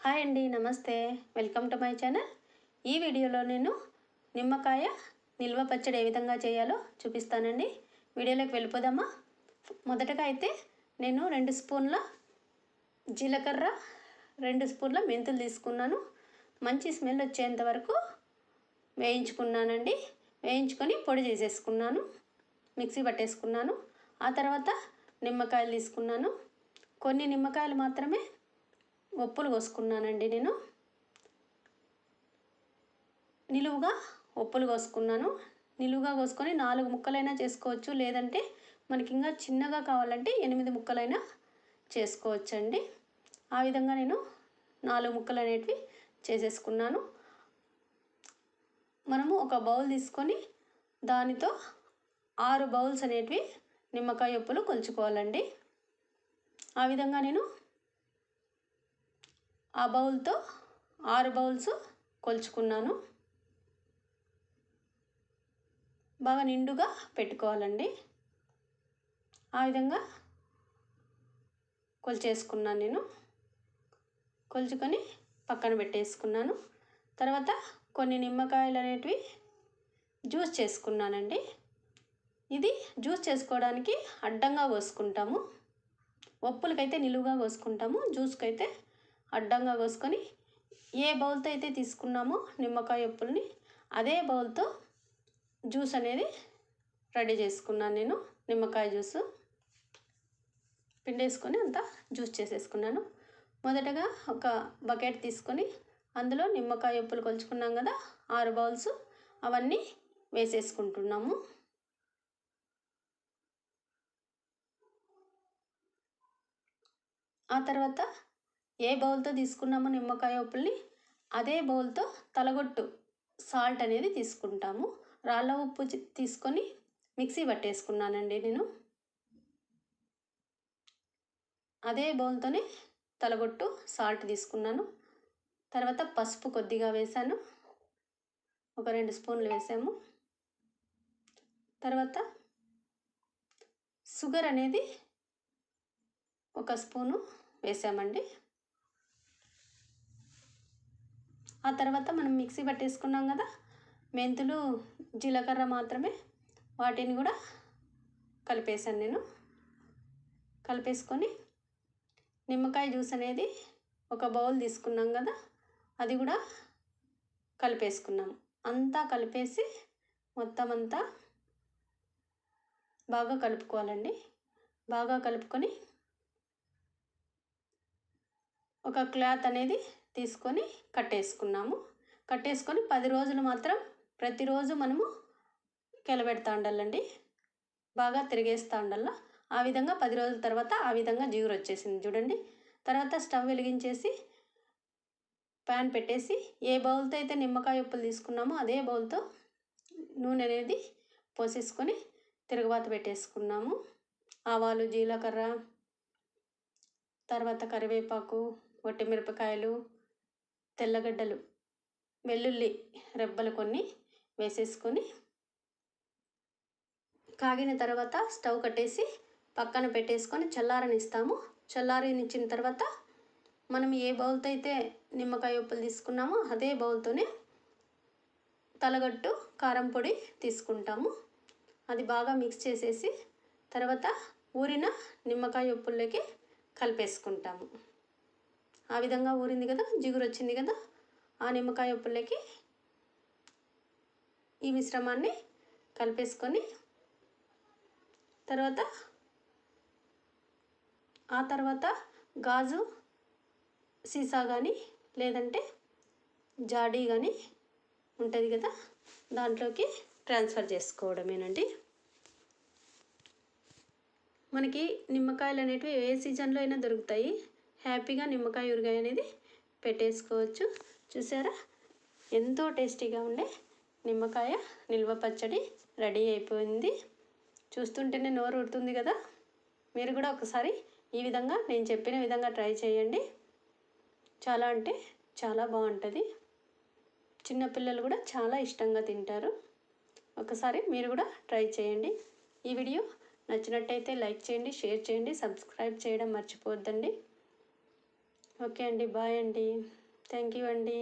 Hi అండి నమస్తే. Welcome to my channel. ఈ వీడియోలో నేను నిమ్మకాయ నిల్వ పచ్చడి ఏ విధంగా చేయాలో చూపిస్తానండి. వీడియోలోకి వెళ్ళిపోదామా? మొదటగా అయితే నేను రెండు స్పూన్ల జీలకర్ర రెండు స్పూన్ల మెంతులు తీసుకున్నాను. మంచి స్మెల్ వచ్చేంత వరకు వేయించుకున్నానండి. వేయించుకొని పొడి చేసేసుకున్నాను. మిక్సీ పట్టేసుకున్నాను. ఆ తర్వాత నిమ్మకాయలు తీసుకున్నాను. కొన్ని నిమ్మకాయలు మాత్రమే ఒప్పులు కోసుకున్నానండి నేను. నిలువుగా ఒప్పులు కోసుకున్నాను. నిలువుగా కోసుకొని నాలుగు ముక్కలైనా చేసుకోవచ్చు. లేదంటే మనకి ఇంకా చిన్నగా కావాలంటే ఎనిమిది ముక్కలైనా చేసుకోవచ్చండి. ఆ విధంగా నేను నాలుగు ముక్కలు అనేటివి చేసేసుకున్నాను. మనము ఒక బౌల్ తీసుకొని దానితో ఆరు బౌల్స్ అనేటివి నిమ్మకాయ ఉప్పులు కొలుచుకోవాలండి. ఆ విధంగా నేను ఆ బౌల్తో ఆరు బౌల్స్ కొలుచుకున్నాను. బాగా నిండుగా పెట్టుకోవాలండి. ఆ విధంగా కొలిచేసుకున్నాను నేను. కొలుచుకొని పక్కన పెట్టేసుకున్నాను. తర్వాత కొన్ని నిమ్మకాయలు అనేటివి జ్యూస్ చేసుకున్నానండి. ఇది జ్యూస్ చేసుకోవడానికి అడ్డంగా కోసుకుంటాము. ఒప్పులకైతే నిలువుగా కోసుకుంటాము. జ్యూస్కి అయితే అడ్డంగా కోసుకొని ఏ బౌల్తో అయితే తీసుకున్నామో నిమ్మకాయ ఉప్పుల్ని అదే బౌల్తో జ్యూస్ అనేది రెడీ చేసుకున్నాను నేను నిమ్మకాయ జ్యూస్. పిండేసుకొని అంతా జ్యూస్ చేసేసుకున్నాను. మొదటగా ఒక బకెట్ తీసుకొని అందులో నిమ్మకాయ ఉప్పులు కొలుచుకున్నాం కదా ఆరు బౌల్స్ అవన్నీ వేసేసుకుంటున్నాము. ఆ తర్వాత ఏ బౌల్తో తీసుకున్నామో నిమ్మకాయ ఉప్పుల్ని అదే బౌల్తో తలగొట్టు సాల్ట్ అనేది తీసుకుంటాము. రాళ్ళ ఉప్పు తీసుకొని మిక్సీ పట్టేసుకున్నానండి నేను. అదే బౌల్తోనే తలగొట్టు సాల్ట్ తీసుకున్నాను. తర్వాత పసుపు కొద్దిగా వేసాను ఒక రెండు స్పూన్లు వేసాము. తర్వాత షుగర్ అనేది ఒక స్పూను వేసామండి. ఆ తర్వాత మనం మిక్సీ పట్టేసుకున్నాం కదా మెంతులు జీలకర్ర మాత్రమే వాటిని కూడా కలిపేసాను నేను. కలిపేసుకొని నిమ్మకాయ జ్యూస్ అనేది ఒక బౌల్ తీసుకున్నాం కదా అది కూడా కలిపేసుకున్నాం. అంతా కలిపేసి మొత్తం అంతా బాగా కలుపుకోవాలండి. బాగా కలుపుకొని ఒక క్లాత్ అనేది తీసుకొని కట్టేసుకున్నాము. కట్టేసుకొని పది రోజులు మాత్రం ప్రతిరోజు మనము కెలబెడతా ఉండాలండి బాగా తిరిగేస్తూ ఉండాల ఆ విధంగా పది రోజుల తర్వాత ఆ విధంగా జిగురు వచ్చేసింది చూడండి. తర్వాత స్టవ్ వెలిగించేసి ప్యాన్ పెట్టేసి ఏ బౌల్తో అయితే నిమ్మకాయ ఉప్పులు తీసుకున్నామో అదే బౌల్తో నూనె అనేది పోసేసుకొని తిరుగుబాత పెట్టేసుకున్నాము. ఆవాలు జీలకర్ర తర్వాత కరివేపాకు మిరపకాయలు తెల్లగడ్డలు వెల్లుల్లి రెబ్బలు కొన్ని వేసేసుకొని కాగిన తర్వాత స్టవ్ కట్టేసి పక్కన పెట్టేసుకొని చల్లారనిస్తాము. చల్లారనిచ్చిన తర్వాత మనం ఏ బౌల్తో అయితే నిమ్మకాయ ఉప్పులు తీసుకున్నామో అదే బౌల్తోనే తలగట్టు కారం పొడి తీసుకుంటాము. అది బాగా మిక్స్ చేసేసి తర్వాత ఊరిన నిమ్మకాయ ఉప్పుల్లోకి కలిపేసుకుంటాము. ఆ విధంగా ఊరింది కదా జిగురు వచ్చింది కదా ఆ నిమ్మకాయ ఉప్పులకి ఈ మిశ్రమాన్ని కలిపేసుకొని తర్వాత ఆ తర్వాత గాజు సీసా కానీ లేదంటే జాడీ కానీ ఉంటుంది కదా దాంట్లోకి ట్రాన్స్ఫర్ చేసుకోవడమేనండి. మనకి నిమ్మకాయలు అనేటివి ఏ సీజన్లో అయినా దొరుకుతాయి. హ్యాపీగా నిమ్మకాయ ఊరగాయ అనేది పెట్టేసుకోవచ్చు. చూసారా? ఎంతో టేస్టీగా ఉండే నిమ్మకాయ నిల్వ పచ్చడి రెడీ అయిపోయింది. చూస్తుంటేనే నోరు ఉడుతుంది కదా? మీరు కూడా ఒకసారి ఈ విధంగా నేను చెప్పిన విధంగా ట్రై చేయండి. చాలా అంటే చాలా బాగుంటుంది. చిన్నపిల్లలు కూడా చాలా ఇష్టంగా తింటారు. ఒకసారి మీరు కూడా ట్రై చేయండి. ఈ వీడియో నచ్చినట్టయితే లైక్ చేయండి షేర్ చేయండి సబ్స్క్రైబ్ చేయడం మర్చిపోవద్దండి. ఓకే అండి బాయ్ అండి. థ్యాంక్ యూ అండి.